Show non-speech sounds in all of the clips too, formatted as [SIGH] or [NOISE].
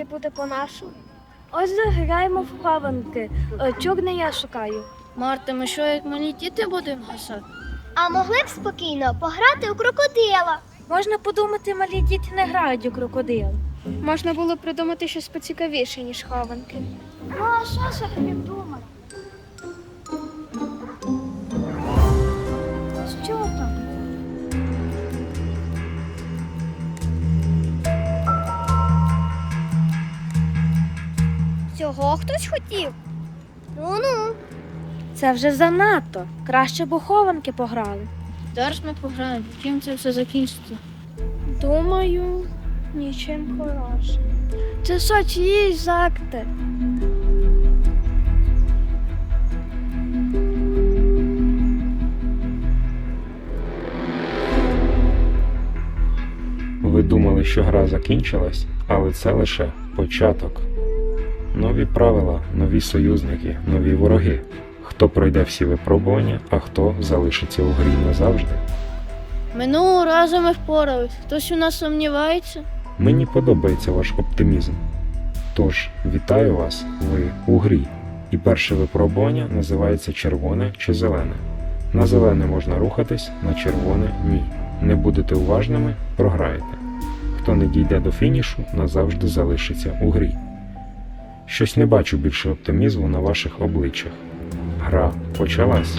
таке буде по-нашому. Ось заграємо в хованки. Е, Чорне я шукаю. Марта, ми що, як малі діти будемо гасати? А могли б спокійно пограти у крокодила. Можна подумати, малі діти не грають у крокодил. Можна було придумати щось поцікавіше, ніж хованки. Ну а що ж він хтось хотів. Ну ну. Це вже занадто. Краще б у хованки пограли. Зараз ми пограємо, чим це все закінчиться. Думаю, нічим хорошим. Це що, чиїсь закти? Ви думали, що гра закінчилась, але це лише початок. Нові правила, нові союзники, нові вороги. Хто пройде всі випробування, а хто залишиться у грі назавжди. Минулого разу ми впорались. Хтось у нас сумнівається? Мені подобається ваш оптимізм. Тож, вітаю вас, ви у грі. І перше випробування називається червоне чи зелене. На зелене можна рухатись, на червоне ні. Не будете уважними, програєте. Хто не дійде до фінішу, назавжди залишиться у грі. Щось не бачу більше оптимізму на ваших обличчях. Гра почалась.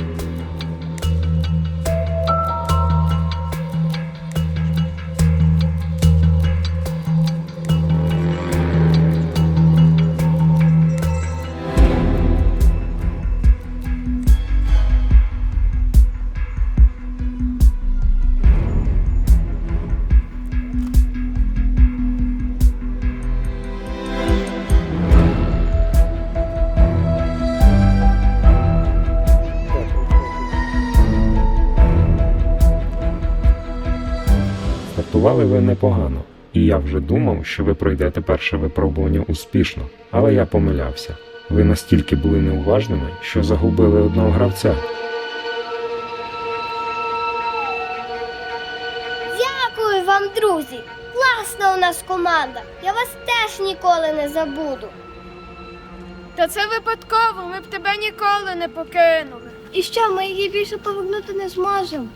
Стартували ви непогано, і я вже думав, що ви пройдете перше випробування успішно, але я помилявся. Ви настільки були неуважними, що загубили одного гравця. Дякую вам, друзі. Класна у нас команда. Я вас теж ніколи не забуду. Та це випадково, ми б тебе ніколи не покинули. І що, ми її більше повернути не зможемо?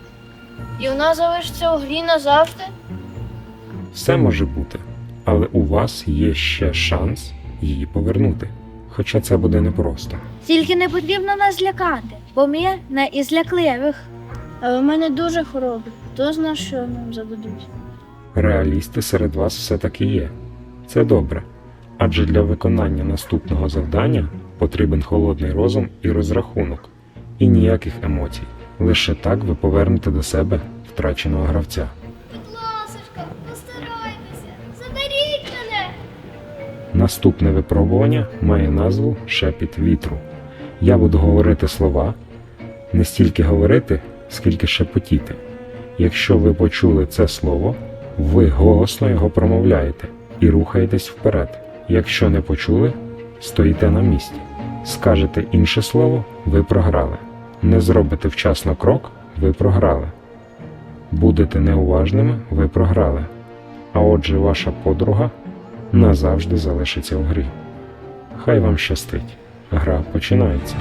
І вона залишиться у грі назавжди? Все може бути, але у вас є ще шанс її повернути. Хоча це буде непросто. Тільки не потрібно нас злякати, бо ми не із лякливих. Але в мене дуже хоробрі. Хто знає, що нам зададуть? Реалісти серед вас все-таки є. Це добре. Адже для виконання наступного завдання потрібен холодний розум і розрахунок, і ніяких емоцій. Лише так ви повернете до себе втраченого гравця. Наступне випробування має назву Шепіт вітру. Я буду говорити слова, не стільки говорити, скільки шепотіти. Якщо ви почули це слово, ви голосно його промовляєте і рухаєтесь вперед. Якщо не почули, стоїте на місці. Скажете інше слово, ви програли. Не зробите вчасно крок, ви програли. Будете неуважними, ви програли. А отже, ваша подруга назавжди залишиться в грі. Хай вам щастить. Гра починається.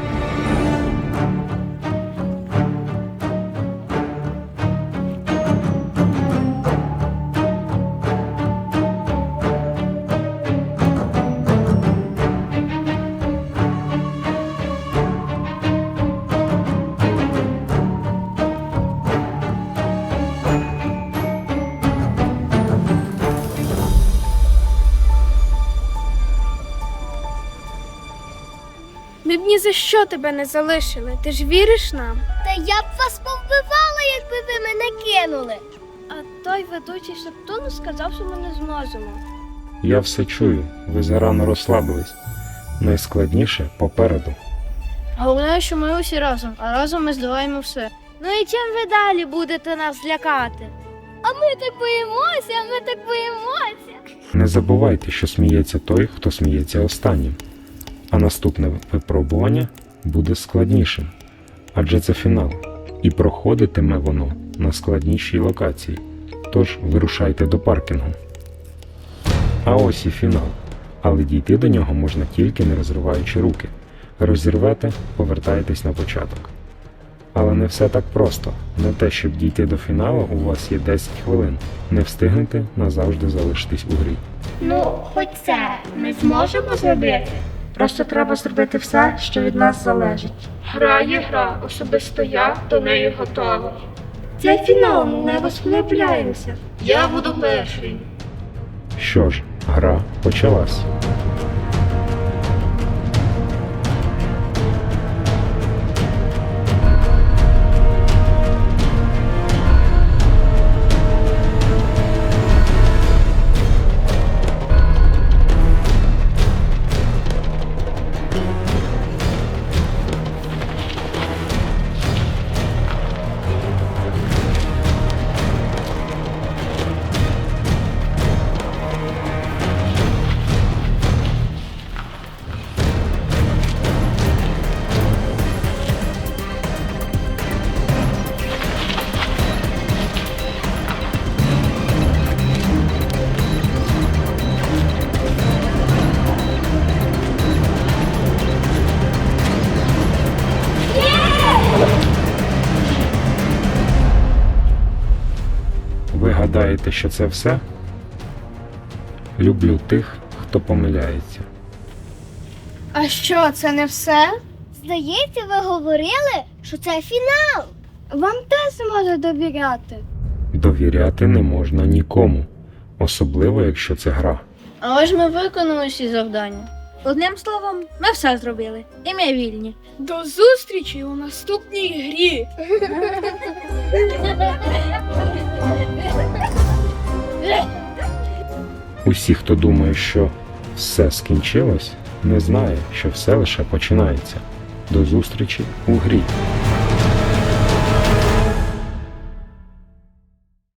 За що тебе не залишили. Ти ж віриш нам? Та я б вас повбивала, якби ви мене кинули. А той ведучий Септун сказав, що ми не зможемо. Я все чую, ви зарано розслабились. Найскладніше попереду. Головне, що ми усі разом, а разом ми здолаємо все. Ну і чим ви далі будете нас лякати? А ми так боїмося, ми так боїмося. Не забувайте, що сміється той, хто сміється останнім. А наступне випробування буде складнішим, адже це фінал, і проходитиме воно на складнішій локації. Тож вирушайте до паркінгу. А ось і фінал. але дійти до нього можна тільки не розриваючи руки. Розірвете, повертаєтесь на початок. Але не все так просто. На те, щоб дійти до фіналу, у вас є 10 хвилин. Не встигнете назавжди залишитись у грі. Ну, хоч це ми зможемо зробити. Просто треба зробити все, що від нас залежить. Гра є гра, особисто я до неї готова. Цей фінал, не розхлебляємося. Я буду перший. Що ж, гра почалась. Гадаєте, що це все? Люблю тих, хто помиляється. А що, це не все? Здається, ви говорили, що це фінал. Вам теж може довіряти. Довіряти не можна нікому, особливо якщо це гра. Але ж ми виконали всі завдання. Одним словом, ми все зробили. І ми вільні. До зустрічі у наступній грі. [LAUGHS] Усі, хто думає, що все скінчилось, не знає, що все лише починається. До зустрічі у грі.